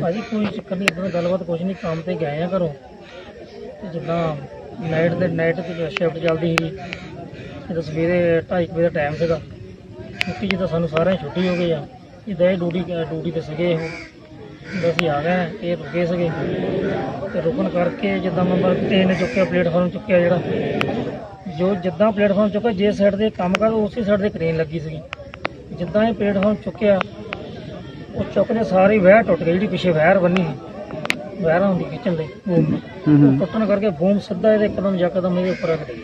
ਭਾਜੀ ਕੋਈ ਚੱਕਰ ਨਹੀਂ ਇਦਾਂ ਗੱਲਬਾਤ ਕੁਝ ਨਹੀਂ, ਕੰਮ ਤੇ ਗਏ ਆ ਘਰੋਂ। ਤੇ ਜਿੱਦਾਂ ਨਾਈਟ ਦੇ ਨਾਈਟ ਤੇ ਸ਼ਿਫਟ ਚੱਲਦੀ ਸੀ, ਜਦੋਂ ਸਵੇਰੇ 2:30 ਵਜੇ ਦਾ ਟਾਈਮ ਸੀਗਾ। ਛੁੱਟੀ ਜਿੱਦਾਂ ਸਾਨੂੰ ਸਾਰਿਆਂ ਨੂੰ ਛੁੱਟੀ ਹੋ ਗਈ ਆ, ਜਿੱਦਾਂ ਇਹ ਡਿਊਟੀ ਡਿਊਟੀ ਤੇ ਸੀਗੇ ਇਹ ਅਸੀਂ ਆ ਗਏ ਇਹ ਰੁਕੇ ਸੀਗੇ। ਤੇ ਰੁਕਣ ਕਰਕੇ ਜਿੱਦਾਂ ਨੰਬਰ 3 ਚੁੱਕਿਆ ਪਲੇਟਫਾਰਮ ਚੁੱਕਿਆ ਜਿਹੜਾ। ਜੋ ਜਿੱਦਾਂ ਪਲੇਟਫਾਰਮ ਚੁੱਕਿਆ ਜੇ ਸਾਈਡ ਦੇ ਕੰਮ ਕਰ ਉਸੇ ਸਾਈਡ ਤੇ ਕ੍ਰੇਨ ਲੱਗੀ ਸੀਗੀ। ਜਿੱਦਾਂ ਇਹ ਪਲੇਟਫਾਰਮ ਚੁੱਕਿਆ ਉਹ ਚੁੱਕਦੇ ਸਾਰੀ ਵਹਿਰ ਟੁੱਟ ਗਈ ਜਿਹੜੀ ਪਿੱਛੇ ਵਹਿਰ ਬੰਨੀ ਸੀ। ਵਹਿਰ ਹੁੰਦੀ ਖਿੱਚਣ ਲਈ। ਬੂਮ ਨੂੰ। ਹੂੰ ਉਹ ਹੂੰ। ਟੁੱਟਣ ਕਰਕੇ ਬੂਮ ਸਿੱਧਾ ਇਹਦੇ ਇੱਕਦਮ ਯਕਦਮ ਇਹਦੇ ਉੱਪਰ ਆ ਗਈ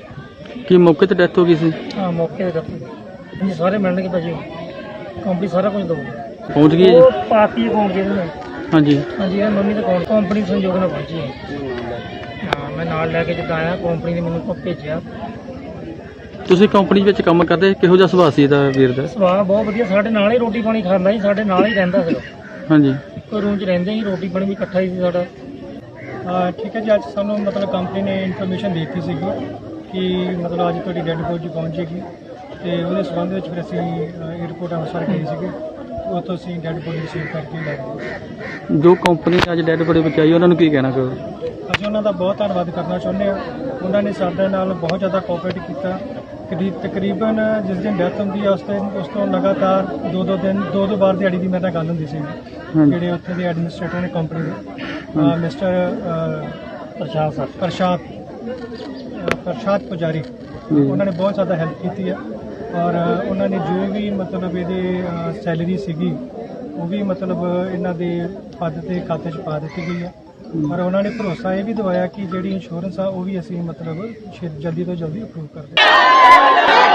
ਕੀ ਮੌਕੇ ਤੇ ਡੈਥ ਹੋ ਗਈ ਸੀ? ਹਾਂ ਮੌਕੇ ਤੇ ਦੱਸੋ ਜੀ ਸਾਰੇ ਮਿਲਣਗੇ ਭਾਜੀ। ਕੰਪਨੀ ਸਾਰਾ ਕੁਝ ਦਊਗੀ ਪਹੁੰਚ ਗਈ ਹੈ ਉਹ ਪਾਤੀ ਅਕਾਊਂਟ ਜਿਹਦੇ ਨਾਲ? ਹਾਂਜੀ। ਹਾਂਜੀ ਇਹ ਮੰਮੀ ਦੇ ਅਕਾਊਂਟ ਕੰਪਨੀ ਸੰਯੋਗ ਨਾਲ ਪਹੁੰਚੀ ਹਾਂ। ਮੈਂ ਨਾਲ ਲੈ ਕੇ ਜਿੱਦਾਂ ਆਇਆ ਕੰਪਨੀ ਨੇ ਮੈਨੂੰ ਕੋ ਭੇਜਿਆ। ਤੁਸੀਂ ਕੰਪਨੀ ਵਿੱਚ ਕੰਮ ਕਰਦੇ ਕਿਹੋ ਜਿਹਾ ਸੁਭਾਅ ਸੀ ਇਹਦਾ ਵੀਰ ਦਾ? ਸੁਭਾਅ ਬਹੁਤ ਵਧੀਆ ਸਾਡੇ ਨਾਲ ਹੀ ਰੋਟੀ ਪਾਣੀ ਖਾਂਦਾ ਸੀ ਸਾਡੇ ਨਾਲ ਹੀ ਰਹਿੰਦਾ ਸੀ ਹਾਂਜੀ। ਕੋਈ ਰੂਮ 'ਚ ਰਹਿੰਦੇ ਸੀ ਰੋਟੀ ਪਾਣੀ ਵੀ ਇਕੱਠਾ ਹੀ ਸੀ ਸਾਡਾ। ਹਾਂ ਠੀਕ ਹੈ ਜੀ ਅੱਜ ਸਾਨੂੰ ਮਤਲਬ ਕੰਪਨੀ ਨੇ ਇਨਫੋਰਮੇਸ਼ਨ ਦਿੱਤੀ ਸੀਗੀ ਕਿ ਮਤਲਬ ਅੱਜ ਤੁਹਾਡੀ ਡੈਡ ਬੋਡੀ ਪਹੁੰਚੇਗੀ ਤੇ ਉਹਦੇ ਸੰਬੰਧ ਵਿੱਚ ਫਿਰ ਅਸੀਂ 에어ਪੋਰਟ ਅੰਮ੍ਰਿਤਸਰ ਗਏ ਸੀਗੇ। ਉੱਥੋਂ ਅਸੀਂ ਡੈਡ ਬੋਡੀ ਰਿਸੀਵ ਕਰਕੇ ਲੈ ਗਏ। ਜੋ ਕੰਪਨੀ ਨੇ ਅੱਜ ਡੈਡ ਬੜੇ ਬਚਾਈ ਉਹਨਾਂ ਨੂੰ ਕੀ ਕਹਿਣਾ ਚਾਹੋ ਅਸੀਂ ਉਹਨਾਂ ਦਾ ਬਹੁਤ ਧੰਨਵਾਦ ਕਰਨਾ ਚਾਹੁੰਦੇ ਹਾਂ। ਉਹਨਾਂ ਨੇ ਸਾਡੇ ਨਾਲ ਬਹੁਤ ਜ਼ਿਆਦਾ ਕੋਆਪਰੇਟ ਕੀਤਾ। ਕਰੀਬ ਤਕਰੀਬਨ ਜਿਸ ਦਿਨ ਡੈਥ ਹੁੰਦੀ ਹੈ ਉਸ ਦਿਨ ਉਸ ਤੋਂ ਲਗਾਤਾਰ ਦੋ ਦੋ ਦਿਨ ਦੋ ਦੋ ਵਾਰ ਦਿਹਾੜੀ ਦੀ ਮੇਰੇ ਨਾਲ ਗੱਲ ਹੁੰਦੀ ਸੀ। ਜਿਹੜੇ ਉੱਥੇ ਦੇ ਐਡਮਿਨਿਸਟ੍ਰੇਟਰ ਨੇ ਕੰਪਨੀ ਦੇ। ਮਿਸਟਰ ਪ੍ਰਸ਼ਾਦ ਸਰ। ਪ੍ਰਸ਼ਾਦ ਪ੍ਰਸ਼ਾਦ ਪੁਜਾਰੀ। ਉਹਨਾਂ ਨੇ ਬਹੁਤ ਜ਼ਿਆਦਾ ਹੈਲਪ ਕੀਤੀ ਹੈ ਔਰ ਉਹਨਾਂ ਨੇ ਜੋ ਵੀ ਮਤਲਬ ਇਹਦੇ ਸੈਲਰੀ ਸੀਗੀ ਉਹ ਵੀ ਮਤਲਬ ਇਹਨਾਂ ਦੇ ਪਦ ਤੇ ਖਾਤੇ 'ਚ ਪਾ ਦਿੱਤੀ ਗਈ ਹੈ ਪਰ ਉਹਨਾਂ ਨੇ ਭਰੋਸਾ ਇਹ ਵੀ ਦਿਵਾਇਆ ਕਿ ਜਿਹੜੀ ਇੰਸ਼ੋਰੈਂਸ ਆ ਉਹ ਵੀ ਅਸੀਂ ਮਤਲਬ ਛੇ- ਜਲਦੀ ਤੋਂ ਜਲਦੀ ਅਪਰੂਵ ਕਰ ਦਿਆਂਗੇ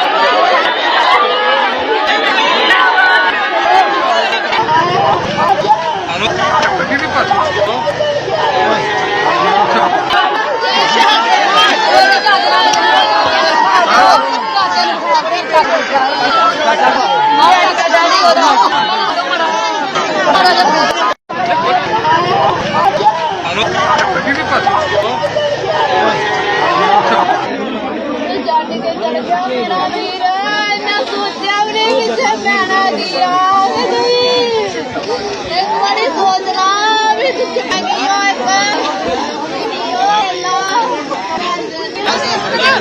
ਜੱਟ ਕੇ ਚੜ ਗਿਆ ਮੇਰਾ ਵੀਰ ਇੰਨਾ ਸੋਚਿਆ ਵੀ ਨਹੀਂ ਪਿੱਛੇ ਪੈਣਾ ਦੀ ਆਗ ਨਹੀਂ ਇੱਕ ਵਾਰੀ ਸੋਚ ਲਾ ਵੀ ਕਿੱਥੇ ਹੈਗੀ ਓ ਇੱਕ ਓ